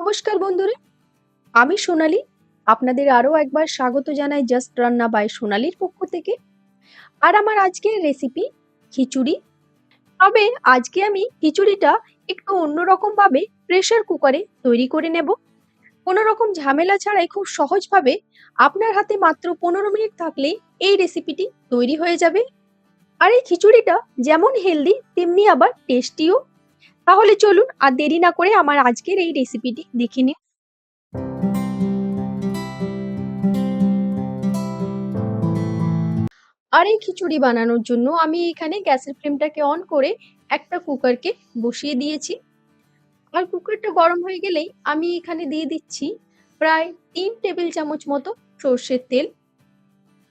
নমস্কার বন্ধুরা। আমি সোনালি। আপনাদের আরও একবার স্বাগত জানাই জাস্ট রান্না বাই সোনালির পক্ষ থেকে। আর আমার আজকের রেসিপি খিচুড়ি। তবে আজকে আমি খিচুড়িটা একটু অন্যরকম ভাবে প্রেসার কুকারে তৈরি করে নেব। কোনো রকম ঝামেলা ছাড়াই খুব সহজভাবে আপনার হাতে মাত্র পনেরো মিনিট থাকলেই এই রেসিপিটি তৈরি হয়ে যাবে। আর এই খিচুড়িটা যেমন হেলদি তেমনি আবার টেস্টিও তাহলে চলুন আর দেরি না করে আমার আজকের এই রেসিপিটি দেখে নিন আর এই খিচুড়ি বানানোর জন্য আমি এখানে গ্যাসের ফ্লেমটাকে অন করে একটা কুকারকে বসিয়ে দিয়েছি। আর কুকারটা গরম হয়ে গেলেই আমি এখানে দিয়ে দিচ্ছি প্রায় তিন টেবিল চামচ মতো সর্ষের তেল।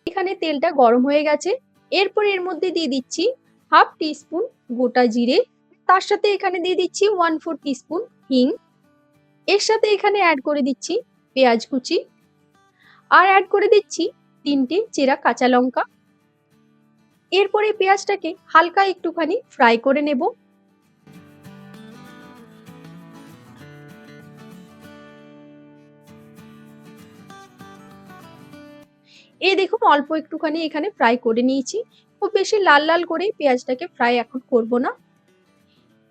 এখানে তেলটা গরম হয়ে গেছে। এরপর এর মধ্যে দিয়ে দিচ্ছি হাফ টিস্পুন গোটা জিরে তার সাথে এখানে দিয়ে দিচ্ছি ওয়ান ফোর টিস্পুন হিং। এর সাথে এখানে অ্যাড করে দিচ্ছি পেঁয়াজ কুচি। আর অ্যাড করে দিচ্ছি তিনটে চেরা কাঁচা লঙ্কা। এরপরে পেঁয়াজটাকে হালকা একটুখানি ফ্রাই করে নেব। এই দেখুন, অল্প একটুখানি এখানে ফ্রাই করে নিয়েছি। খুব বেশি লাল লাল করে পেঁয়াজটাকে ফ্রাই এখন করব না।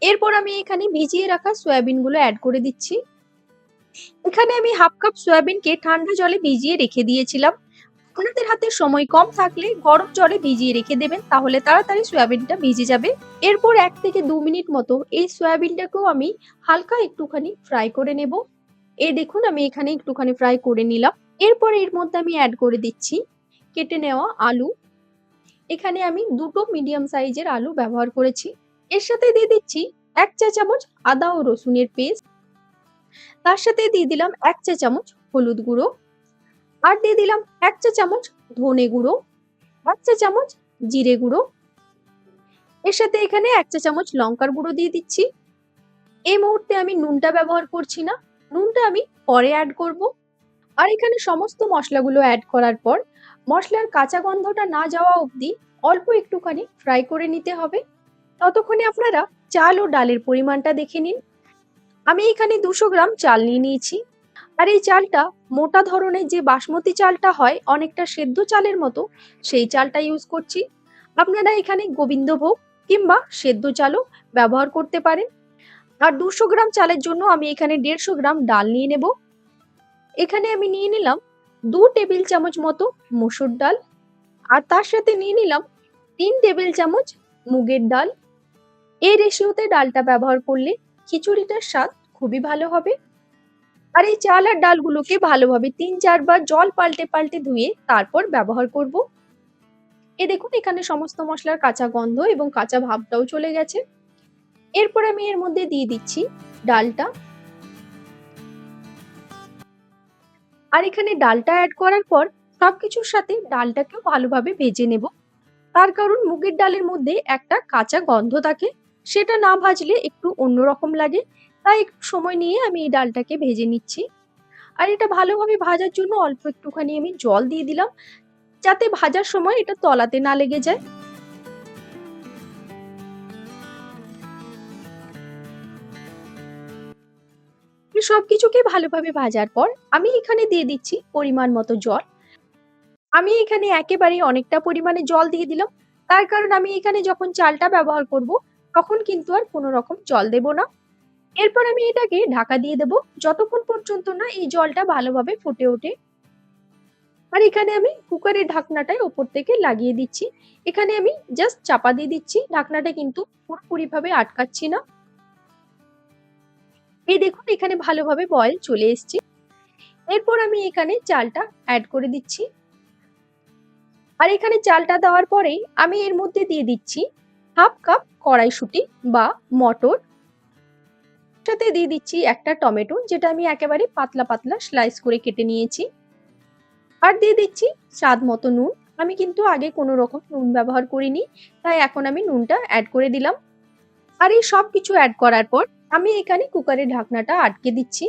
এরপর আমি এখানে ভিজিয়ে রাখা সয়াবিনগুলো অ্যাড করে দিচ্ছি। এখানে আমি হাফ কাপ সয়াবিনকে ঠান্ডা জলে ভিজিয়ে রেখে দিয়েছিলাম। আপনাদের হাতে সময় কম থাকলে গরম জলে ভিজিয়ে রেখে দেবেন, তাহলে তাড়াতাড়ি সয়াবিনটা ভিজে যাবে। এরপর এক থেকে দু মিনিট মতো এই সয়াবিনটাকেও আমি হালকা একটুখানি ফ্রাই করে নেব। এই দেখুন, আমি এখানে একটুখানি ফ্রাই করে নিলাম। এরপর এর মধ্যে আমি অ্যাড করে দিচ্ছি কেটে নেওয়া আলু। এখানে আমি দুটো মিডিয়াম সাইজের আলু ব্যবহার করেছি। এর সাথে দিয়ে দিচ্ছি এক চা চামচ আদা ও রসুনের পেস্ট। তার সাথে দিয়ে দিলাম এক চা চামচ হলুদ গুঁড়ো। আর দিয়ে দিলাম এক চা চামচ ধনে গুঁড়ো এক চা চামচ জিরে গুঁড়ো। এর সাথে এখানে এক চা চামচ লঙ্কার গুঁড়ো দিয়ে দিচ্ছি। এই মুহূর্তে আমি নুনটা ব্যবহার করছি না, নুনটা আমি পরে অ্যাড করব। আর এখানে সমস্ত মশলাগুলো অ্যাড করার পর মশলার কাঁচা গন্ধটা না যাওয়া অবধি অল্প একটুখানি ফ্রাই করে নিতে হবে। ততক্ষণে আপনারা চাল ও ডালের পরিমাণটা দেখে নিন। আমি এখানে দুশো গ্রাম চাল নিয়ে নিয়েছি। আর এই চালটা মোটা ধরনের যে বাসমতি চালটা হয়, অনেকটা সেদ্ধ চালের মতো, সেই চালটা ইউজ করছি। আপনারা এখানে গোবিন্দভোগ কিংবা সেদ্ধ চালও ব্যবহার করতে পারেন। আর দুশো গ্রাম চালের জন্য আমি এখানে দেড়শো গ্রাম ডাল নিয়ে নেব। এখানে আমি নিয়ে নিলাম দু টেবিল চামচ মতো মসুর ডাল। আর তার সাথে নিয়ে নিলাম তিন টেবিল চামচ মুগের ডাল। এই রেশিওতে ডালটা ব্যবহার করলে খিচুড়িটার স্বাদ খুবই ভালো হবে। আর এই চাল আর ডালগুলোকে ভালোভাবে তিন চারবার জল পাল্টে পাল্টে ধুয়ে তারপর ব্যবহার করব। এ দেখুন, এখানে সমস্ত মশলার কাঁচা গন্ধ এবং কাঁচা ভাবটাও চলে গেছে। এরপর আমি এর মধ্যে দিয়ে দিচ্ছি ডালটা। আর এখানে ডালটা অ্যাড করার পর সবকিছুর সাথে ডালটাকেও ভালোভাবে ভেজে নেব। তার কারণ মুগের ডালের মধ্যে একটা কাঁচা গন্ধ থাকে। সেটা না ভাজলে একটু অন্যরকম লাগে। তাই একটু সময় নিয়ে আমি এই ডালটাকে ভেজে নিচ্ছি। আর এটা ভালোভাবে ভাজার জন্য অল্প একটুখানি আমি জল দিয়ে দিলাম, যাতে ভাজার সময় এটা তলাতে না লেগে যায়। সবকিছুকে ভালোভাবে ভাজার পর আমি এখানে দিয়ে দিচ্ছি পরিমাণ মতো জল। আমি এখানে একেবারে অনেকটা পরিমাণে জল দিয়ে দিলাম। তার কারণ আমি এখানে যখন চালটা ব্যবহার করব তখন কিন্তু আর কোনো রকম জল দেব না। এরপর আমি এটাকে ঢাকা দিয়ে দেব। যতক্ষণ পর্যন্ত না এই জলটা ভালোভাবে ফুটে ওঠে। আর এখানে আমি কুকারের ঢাকনাটাই ওপর থেকে লাগিয়ে দিচ্ছি। এখানে আমি জাস্ট চাপা দিয়ে দিচ্ছি। ঢাকনাটা কিন্তু পুরোপুরি ভাবে আটকাচ্ছি না। এই দেখুন, এখানে ভালোভাবে বয়েল চলে এসছে। এরপর আমি এখানে চালটা অ্যাড করে দিচ্ছি। আর এখানে চালটা দেওয়ার পরেই আমি এর মধ্যে দিয়ে দিচ্ছি হাফ কাপ কড়াইশুটি বা মটর। সাথে দিয়ে দিচ্ছি একটা টমেটো, যেটা আমি একেবারে পাতলা পাতলা স্লাইস করে কেটে নিয়েছি। আর দিয়ে দিচ্ছি স্বাদ মতো নুন। আমি কিন্তু আগে কোনো রকম নুন ব্যবহার করিনি, তাই এখন আমি নুনটা অ্যাড করে দিলাম। আর এই সব কিছু অ্যাড করার পর আমি এখানে কুকারের ঢাকনাটা আটকে দিচ্ছি।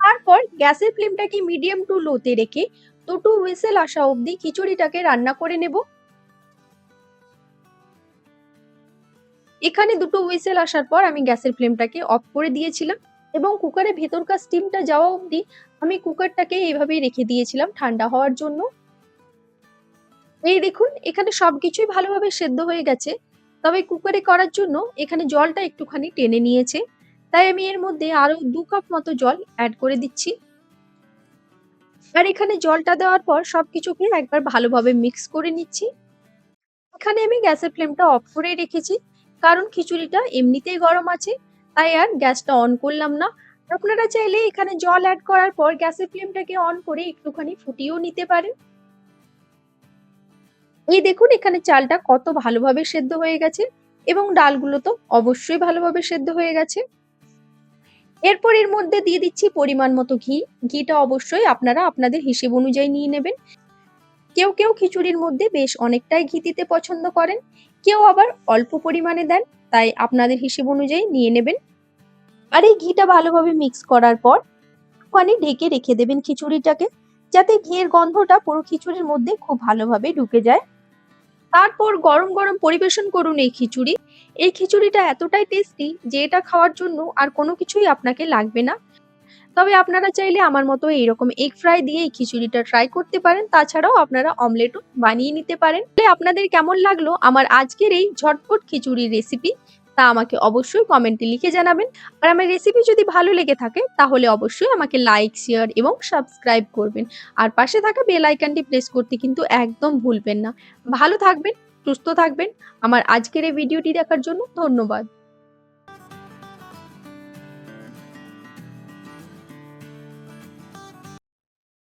তারপর গ্যাসের ফ্লেমটাকে মিডিয়াম টু লোতে রেখে দুটো হুইসেল আসা অবধি খিচুড়িটাকে রান্না করে নেব। এখানে দুটো হুইসেল আসার পর আমি গ্যাসের ফ্লেমটাকে অফ করে দিয়েছিলাম এবং কুকারের ভেতরকার স্টিমটা যাওয়া অবধি আমি কুকারটাকে এইভাবেই রেখে দিয়েছিলাম ঠান্ডা হওয়ার জন্য। এই দেখুন, এখানে সব কিছুই ভালোভাবে সেদ্ধ হয়ে গেছে। তবে কুকারে করার জন্য এখানে জলটা একটুখানি টেনে নিয়েছে। তাই আমি এর মধ্যে আরও দু কাপ মতো জল অ্যাড করে দিচ্ছি। আর এখানে জলটা দেওয়ার পর সব কিছুকে একবার ভালোভাবে মিক্স করে নিচ্ছি। এখানে আমি গ্যাসের ফ্লেমটা অফ করে রেখেছি। কারণ খিচুড়িটা এমনিতেই গরম আছে, তাই আর গ্যাসটা অন করলাম না। আপনারা চাইলে এখানে জল অ্যাড করার পর গ্যাসের ফ্লেমটাকে অন করে একটুখানি ফুটিয়েও নিতে পারেন। এই দেখুন, এখানে চালটা কত ভালোভাবে সেদ্ধ হয়ে গেছে এবং ডালগুলো তো অবশ্যই ভালোভাবে সেদ্ধ হয়ে গেছে। এরপর এর মধ্যে দিয়ে দিচ্ছি পরিমাণ মতো ঘি। ঘিটা অবশ্যই আপনারা আপনাদের হিসেব অনুযায়ী নিয়ে নেবেন। কেউ কেউ খিচুড়ির মধ্যে বেশ অনেকটাই ঘি দিতে পছন্দ করেন। কেউ আবার অল্প পরিমাণে দেন, তাই আপনাদের হিসেব অনুযায়ী নিয়ে নেবেন। আর এই ঘিটা ভালোভাবে মিক্স করার পর একটুখানি ঢেকে রেখে দেবেন খিচুড়িটাকে, যাতে ঘিয়ের গন্ধটা পুরো খিচুড়ির মধ্যে খুব ভালোভাবে ঢুকে যায়। তারপর গরম গরম পরিবেশন করুন এই খিচুড়ি। এই খিচুড়িটা এতটাই টেস্টি যে এটা খাওয়ার জন্য আর কোনো কিছুই আপনাকে লাগবে না। তবে আপনারা চাইলে আমার মতো এইরকম এগ ফ্রাই দিয়ে এই খিচুড়িটা ট্রাই করতে পারেন। তাছাড়াও আপনারা অমলেটও বানিয়ে নিতে পারেন। আপনাদের কেমন লাগল আমার আজকের এই ঝটপট খিচুড়ির রেসিপি তা আমাকে অবশ্যই কমেন্টে লিখে জানাবেন। আর আমার রেসিপি যদি ভালো লেগে থাকে, তাহলে অবশ্যই আমাকে লাইক শেয়ার এবং সাবস্ক্রাইব করবেন। আর পাশে থাকা বেল আইকনটি প্রেস করতে কিন্তু একদম ভুলবেন না। ভালো থাকবেন, সুস্থ থাকবেন। আমার আজকের এই ভিডিওটি দেখার জন্য ধন্যবাদ।